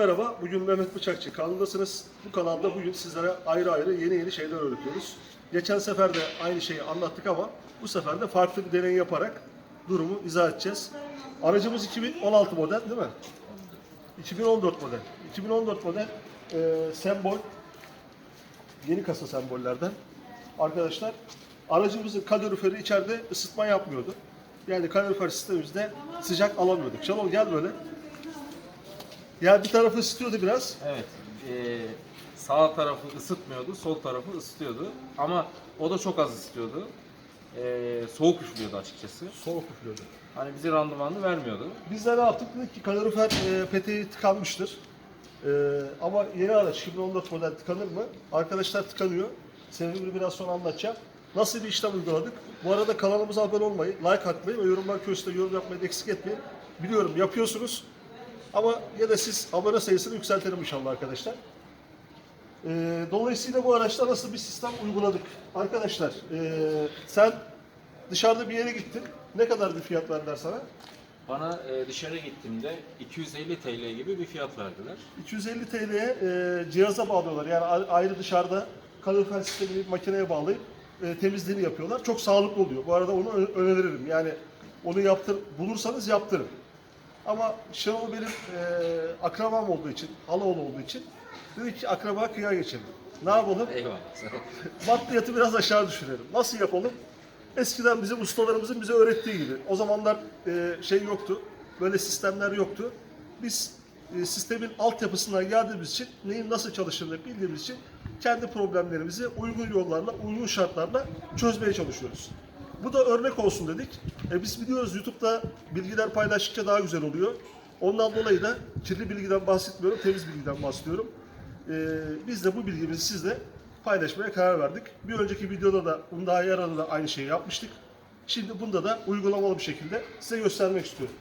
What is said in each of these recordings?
merhaba. Bugün Mehmet Bıçakçı kanalındasınız. Bu kanalda bugün sizlere ayrı ayrı yeni yeni şeyler öğretiyoruz. Geçen sefer de aynı şeyi anlattık ama bu sefer de farklı bir deney yaparak durumu izah edeceğiz. Aracımız 2016 model değil mi? 2014 model. 2014 model e, sembol yeni kasa sembollerden. Arkadaşlar aracımızın kaloriferi içeride ısıtma yapmıyordu. Yani kalorifer sistemimizde sıcak alamıyorduk. Şenol gel böyle. Ya bir tarafı ısıtıyordu biraz. Evet. eee, sağ tarafı ısıtmıyordu, sol tarafı ısıtıyordu. Ama o da çok az ısıtıyordu. Eee, soğuk üflüyordu açıkçası. Soğuk üflüyordu. Hani bize randımanını vermiyordu. Biz de ne yaptık? Dedik ki kalorifer e, peteği tıkanmıştır. E, ama yeni araç 2014 model tıkanır mı? Arkadaşlar tıkanıyor. Sebebini biraz sonra anlatacağım. Nasıl bir işlem uyguladık? Bu arada kanalımıza abone olmayı, like atmayı ve yorumlar köşesinde yorum yapmayı eksik etmeyin. Biliyorum yapıyorsunuz. Ama ya da siz abone sayısını yükseltelim inşallah arkadaşlar. E, dolayısıyla bu araçta nasıl bir sistem uyguladık? Arkadaşlar e, sen dışarıda bir yere gittin. Ne kadar bir fiyat verdiler sana? Bana eee, dışarı gittiğimde 250 TL gibi bir fiyat verdiler. 250 TL'ye e, cihaza bağlıyorlar. Yani ayrı dışarıda kalorifer sistemini bir makineye bağlayıp e, temizliğini yapıyorlar. Çok sağlıklı oluyor. Bu arada onu öneririm. Yani onu yaptır, bulursanız yaptırın. Ama Şenol benim e, akrabam olduğu için, halaoğlu olduğu için dedi ki akraba kıya geçelim. Ne yapalım? Eyvallah. Maddiyatı biraz aşağı düşürelim. Nasıl yapalım? Eskiden bizim ustalarımızın bize öğrettiği gibi. O zamanlar e, şey yoktu. Böyle sistemler yoktu. Biz e, sistemin altyapısından geldiğimiz için neyin nasıl çalıştığını bildiğimiz için kendi problemlerimizi uygun yollarla, uygun şartlarla çözmeye çalışıyoruz. Bu da örnek olsun dedik. E, biz biliyoruz YouTube'da bilgiler paylaştıkça daha güzel oluyor. Ondan dolayı da kirli bilgiden bahsetmiyorum, temiz bilgiden bahsediyorum. Ee, biz de bu bilgimizi sizle paylaşmaya karar verdik. Bir önceki videoda da Hyundai Yara'da da aynı şeyi yapmıştık. Şimdi bunda da uygulamalı bir şekilde size göstermek istiyorum.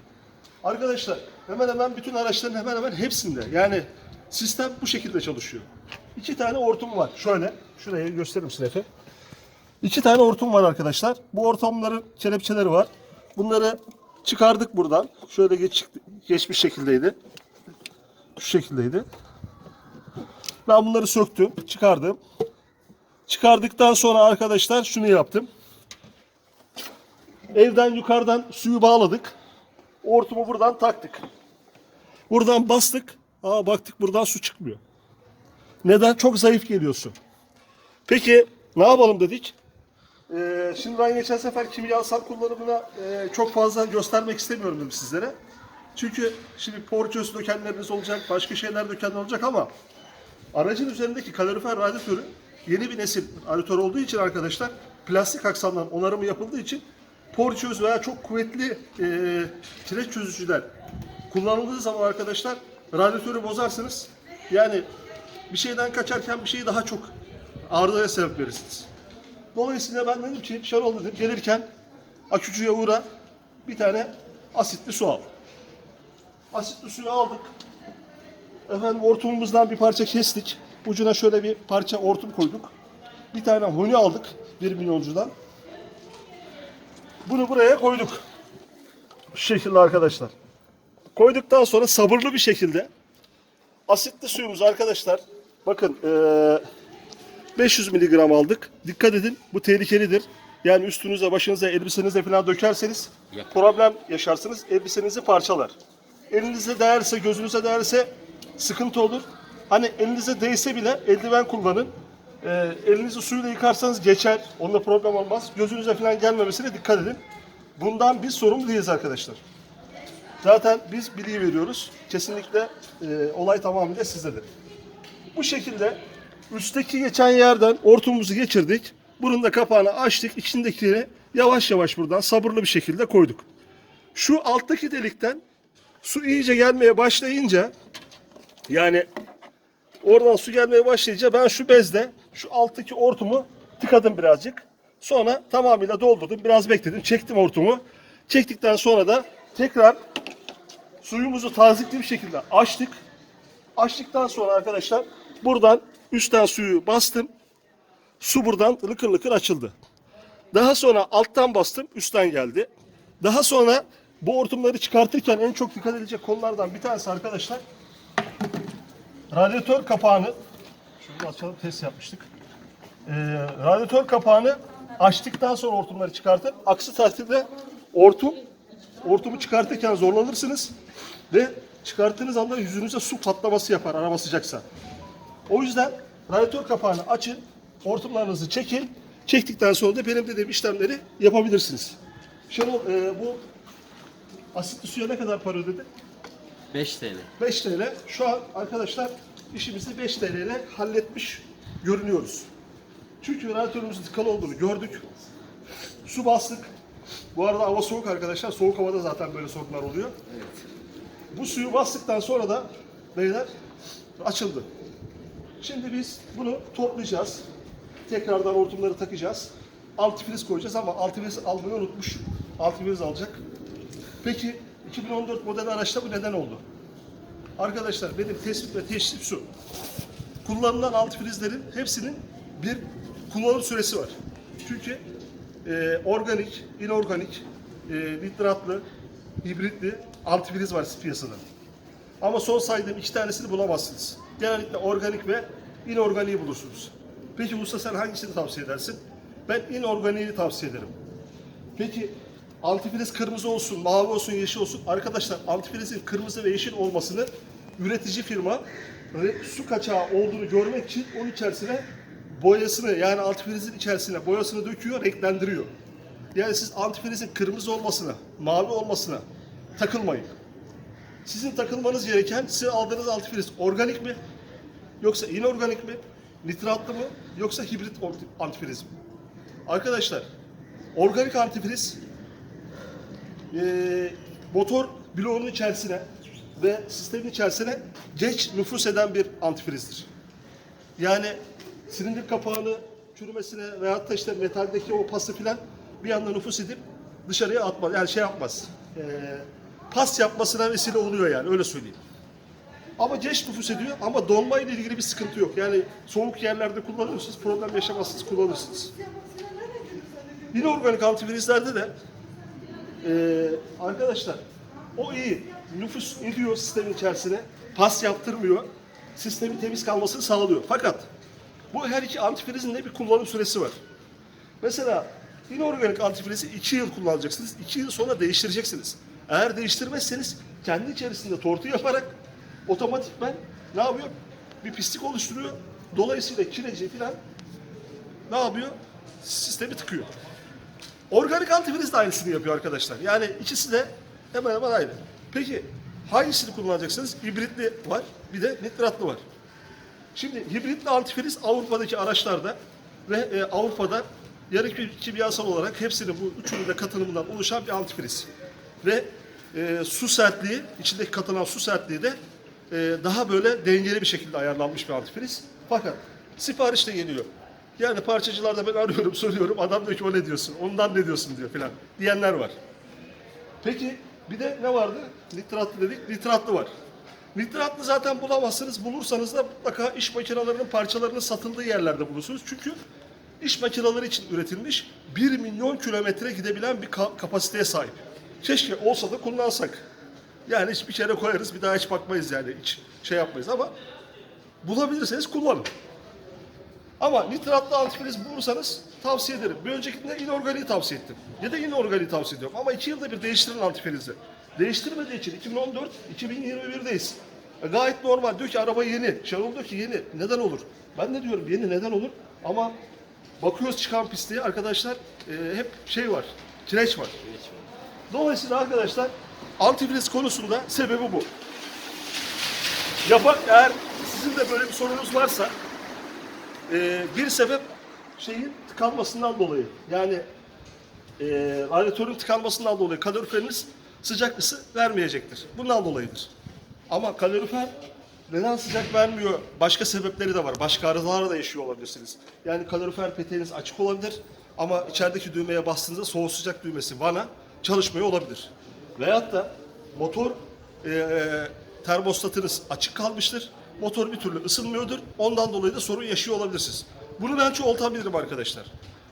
Arkadaşlar hemen hemen bütün araçların hemen hemen hepsinde yani sistem bu şekilde çalışıyor. İki tane hortum var. Şöyle, şuraya göstereyim size Efe. İki tane hortum var arkadaşlar. Bu hortumların kelepçeleri var. Bunları çıkardık buradan. Şöyle geç, geçmiş şekildeydi. Şu şekildeydi. Ben bunları söktüm, çıkardım. Çıkardıktan sonra arkadaşlar şunu yaptım. Evden yukarıdan suyu bağladık. Hortumu buradan taktık. Buradan bastık. Aa baktık buradan su çıkmıyor. Neden? Çok zayıf geliyor su. Peki ne yapalım dedik. Ee, şimdi ben geçen sefer kimyasal kullanımına e, çok fazla göstermek istemiyorum dedim sizlere. Çünkü şimdi porçöz dökenleriniz olacak, başka şeyler dökenler olacak ama Aracın üzerindeki kalorifer radyatörü yeni bir nesil radyatör olduğu için arkadaşlar plastik aksamdan onarımı yapıldığı için porçöz veya çok kuvvetli e, kireç çözücüler kullanıldığı zaman arkadaşlar radyatörü bozarsınız. Yani bir şeyden kaçarken bir şeyi daha çok arızaya sebep verirsiniz. Dolayısıyla ben dedim ki Şarol dedim gelirken akücüye uğra bir tane asitli su al. Asitli suyu aldık. Efendim hortumumuzdan bir parça kestik. Ucuna şöyle bir parça hortum koyduk. Bir tane huni aldık bir milyoncudan. Bunu buraya koyduk. Şu şekilde arkadaşlar. Koyduktan sonra sabırlı bir şekilde asitli suyumuzu arkadaşlar bakın eee, 500 miligram aldık. Dikkat edin bu tehlikelidir. Yani üstünüze, başınıza, elbisenize falan dökerseniz problem yaşarsınız. Elbisenizi parçalar. Elinize değerse, gözünüze değerse sıkıntı olur. Hani elinize değse bile eldiven kullanın. Ee, elinizi suyla yıkarsanız geçer. Onunla problem olmaz. Gözünüze falan gelmemesine dikkat edin. Bundan biz sorumlu değiliz arkadaşlar. Zaten biz bilgi veriyoruz. Kesinlikle e, olay tamamıyla sizdedir. Bu şekilde üstteki geçen yerden hortumumuzu geçirdik. Bunun da kapağını açtık. İçindekileri yavaş yavaş buradan sabırlı bir şekilde koyduk. Şu alttaki delikten su iyice gelmeye başlayınca yani oradan su gelmeye başlayınca ben şu bezle şu alttaki hortumu tıkadım birazcık. Sonra tamamıyla doldurdum. Biraz bekledim. Çektim hortumu. Çektikten sonra da tekrar suyumuzu tazikli bir şekilde açtık. Açtıktan sonra arkadaşlar buradan üstten suyu bastım. Su buradan lıkır lıkır açıldı. Daha sonra alttan bastım, üstten geldi. Daha sonra bu hortumları çıkartırken en çok dikkat edilecek konulardan bir tanesi arkadaşlar radyatör kapağını şunu açalım test yapmıştık. Ee, radyatör kapağını açtıktan sonra hortumları çıkartın. Aksi takdirde hortum hortumu çıkartırken zorlanırsınız ve çıkarttığınız anda yüzünüze su patlaması yapar araba sıcaksa. O yüzden radyatör kapağını açın, hortumlarınızı çekin. Çektikten sonra da benim dediğim işlemleri yapabilirsiniz. Şenol e, bu asitli suya ne kadar para ödedi? 5 TL. 5 TL. Şu an arkadaşlar işimizi 5 TL ile halletmiş görünüyoruz. Çünkü radyatörümüzün tıkalı olduğunu gördük. Su bastık. Bu arada hava soğuk arkadaşlar. Soğuk havada zaten böyle sorunlar oluyor. Bu suyu bastıktan sonra da beyler açıldı. Şimdi biz bunu toplayacağız. Tekrardan hortumları takacağız. Antifriz koyacağız ama antifriz almayı unutmuş. Antifriz alacak. Peki 2014 model araçta bu neden oldu? Arkadaşlar benim tespit ve teşrif şu. Kullanılan antifrizlerin hepsinin bir kullanım süresi var. Çünkü e, organik, inorganik, e, nitratlı, hibritli antifriz var piyasada. Ama son saydığım iki tanesini bulamazsınız. Genellikle organik ve inorganiği bulursunuz. Peki usta sen hangisini tavsiye edersin? Ben inorganiği tavsiye ederim. Peki antifriz kırmızı olsun, mavi olsun, yeşil olsun. Arkadaşlar antifrizin kırmızı ve yeşil olmasını üretici firma su kaçağı olduğunu görmek için onun içerisine boyasını yani antifrizin içerisine boyasını döküyor, renklendiriyor. Yani siz antifrizin kırmızı olmasına, mavi olmasına takılmayın. Sizin takılmanız gereken sizin aldığınız antifriz organik mi? Yoksa inorganik mi? Nitratlı mı? Yoksa hibrit antifriz mi? Arkadaşlar organik antifriz eee, motor bloğunun içerisine ve sistemin içerisine geç nüfus eden bir antifrizdir. Yani silindir kapağını çürümesine veyahut da işte metaldeki o pası filan bir anda nüfus edip dışarıya atmaz. Yani şey yapmaz. Eee, pas yapmasına vesile oluyor yani öyle söyleyeyim. Ama geç nüfus ediyor ama donma ile ilgili bir sıkıntı yok. Yani soğuk yerlerde kullanıyorsunuz, problem yaşamazsınız, kullanırsınız. Yine organik antifrizlerde de ee, arkadaşlar o iyi. Nüfus ediyor sistemin içerisine. Pas yaptırmıyor. Sistemin temiz kalmasını sağlıyor. Fakat bu her iki antifrizin de bir kullanım süresi var. Mesela inorganik antifrizi 2 yıl kullanacaksınız. 2 yıl sonra değiştireceksiniz. Eğer değiştirmezseniz kendi içerisinde tortu yaparak otomatikmen ne yapıyor? Bir pislik oluşturuyor. Dolayısıyla kireci falan ne yapıyor? Sistemi tıkıyor. Organik antifriz de aynısını yapıyor arkadaşlar. Yani ikisi de hemen hemen aynı. Peki hangisini kullanacaksınız? Hibritli var, bir de nitratlı var. Şimdi hibritli antifriz Avrupa'daki araçlarda ve e, Avrupa'da yarı kimyasal olarak hepsinin bu üçünün de katılımından oluşan bir antifriz. Ve e, su sertliği, içindeki katılan su sertliği de e, daha böyle dengeli bir şekilde ayarlanmış bir antifriz. Fakat sipariş de geliyor. Yani parçacılarda ben arıyorum, soruyorum. Adam diyor ki o ne diyorsun, ondan ne diyorsun diyor filan diyenler var. Peki bir de ne vardı? Nitratlı dedik, nitratlı var. Nitratlı zaten bulamazsınız. Bulursanız da mutlaka iş makinelerinin parçalarının satıldığı yerlerde bulursunuz. Çünkü iş makineleri için üretilmiş 1 milyon kilometre gidebilen bir ka- kapasiteye sahip. Keşke olsa da kullansak. Yani hiçbir kere koyarız bir daha hiç bakmayız yani hiç şey yapmayız ama bulabilirseniz kullanın. Ama nitratlı antifriz bulursanız tavsiye ederim. Bir öncekinde inorganiği tavsiye ettim. Ya da inorganiği tavsiye ediyorum. Ama iki yılda bir değiştirin antifrizi. Değiştirmediği için 2014, 2021'deyiz. E, gayet normal. Diyor ki araba yeni. Şenol diyor ki yeni. Neden olur? Ben de diyorum yeni neden olur? Ama bakıyoruz çıkan pisliğe arkadaşlar e, hep şey var. Kireç var. Dolayısıyla arkadaşlar antifriz konusunda sebebi bu. Yapan eğer sizin de böyle bir sorunuz varsa ee, bir sebep şeyin tıkanmasından dolayı. Yani e, radyatörün tıkanmasından dolayı kaloriferiniz sıcak ısı vermeyecektir. Bundan dolayıdır. Ama kalorifer neden sıcak vermiyor? Başka sebepleri de var. Başka arızalara da yaşıyor olabilirsiniz. Yani kalorifer peteğiniz açık olabilir ama içerideki düğmeye bastığınızda soğuk sıcak düğmesi vana çalışmıyor olabilir. Veyahut da motor e, e, termostatınız açık kalmıştır. Motor bir türlü ısınmıyordur. Ondan dolayı da sorun yaşıyor olabilirsiniz. Bunu ben çoğaltabilirim arkadaşlar.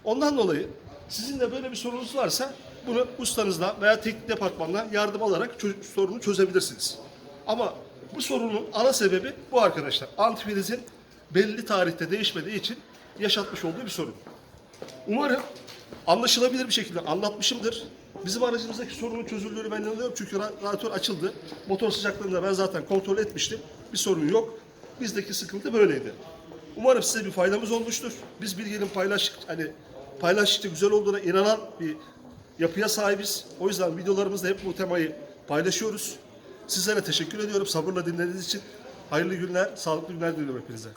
Ondan dolayı sizin de böyle bir sorunuz varsa bunu ustanızdan veya teknik departmandan yardım alarak sorunu çözebilirsiniz. Ama Bu sorunun ana sebebi bu arkadaşlar. Antifrizin belli tarihte değişmediği için yaşatmış olduğu bir sorun. Umarım anlaşılabilir bir şekilde anlatmışımdır. Bizim aracımızdaki sorunun çözüldüğünü ben inanıyorum çünkü ra- radyatör açıldı. Motor sıcaklığında ben zaten kontrol etmiştim. Bir sorun yok. Bizdeki sıkıntı böyleydi. Umarım size bir faydamız olmuştur. Biz bilginin paylaş hani paylaştıkça güzel olduğuna inanan bir yapıya sahibiz. O yüzden videolarımızda hep bu temayı paylaşıyoruz. Sizlere teşekkür ediyorum sabırla dinlediğiniz için. Hayırlı günler, sağlıklı günler diliyorum hepinize.